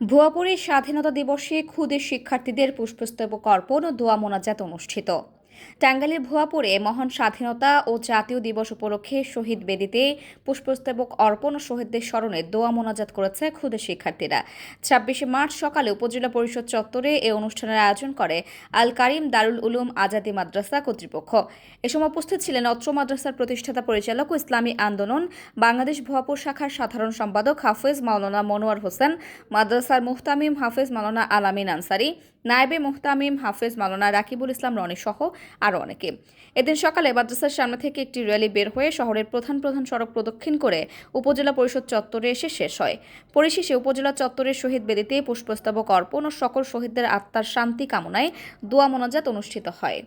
ভুয়াপুরী স্বাধীনতা দিবসে ক্ষুদে শিক্ষার্থীদের পুষ্পস্তবক অর্পণ ও দোয়া মোনাজাত অনুষ্ঠিত। টাঙ্গাইলের ভুয়াপুরে মহান স্বাধীনতা ও জাতীয় দিবস উপলক্ষে শহীদ বেদিতে পুষ্পস্তবক অর্পণ ও শহীদদের স্মরণে দোয়া মোনাজাত করেছে ক্ষুদে শিক্ষার্থীরা। ছাব্বিশে মার্চ সকালে উপজেলা পরিষদ চত্বরে এই অনুষ্ঠানের আয়োজন করে আল কারিম দারুল উলুম আজাদি মাদ্রাসা কর্তৃপক্ষ। এ সময় উপস্থিত ছিলেন অত্র মাদ্রাসার প্রতিষ্ঠাতা পরিচালক ও ইসলামী আন্দোলন, বাংলাদেশ ভুয়াপুর শাখার সাধারণ সম্পাদক হাফেজ মাওলানা মনোয়ার হোসেন, মাদ্রাসার মুহতামিম হাফেজ মাওলানা আলামিন আনসারি, নায়েবে মুহতামিম হাফেজ মাওলানা রাকিবুল ইসলাম রনি সহ আরও অনেকে। এদিন সকালে মাদ্রাসার সামনে থেকে একটি র্যালি বের হয়ে শহরের প্রধান প্রধান সড়ক প্রদক্ষিণ করে উপজেলা পরিষদ চত্বরে এসে শেষ হয়। পরিশেষে উপজেলা চত্বরের শহীদ বেদিতে পুষ্পস্তবক অর্পণ ও সকল শহীদদের আত্মার শান্তি কামনায় দোয়া মোনাজাত অনুষ্ঠিত হয়।